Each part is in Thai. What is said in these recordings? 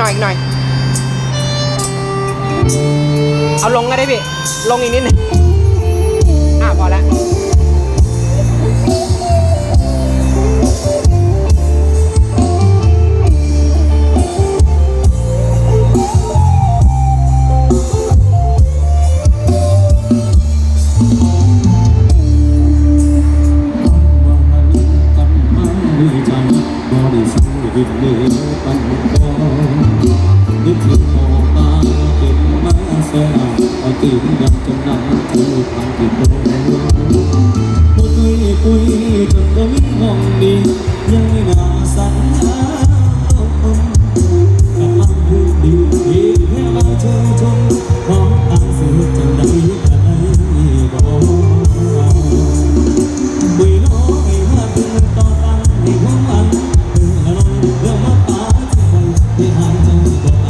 หน่อยอีกหน่อย เอาลงก็ได้พี่ ลงอีกนิดหนึงอะพอแล้ว ตีนยังจำนำคือทางที่โตปุยปุยจนก็วิ่งมองดียังไม่น่าสัญญากำลังพูดดีดีแค่มาเชิญชมของทางสื่อจังใดกันบอกคุยน้อยมาถึงต่อตังให้หัวมันถึงเรื่องมาตาที่ใครที่หายใจก็ตายน้อยใจสื่อเพียงลมเดียวมอกฝากชีวิตไม่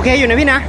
โอเคอยู่นะพี่นะ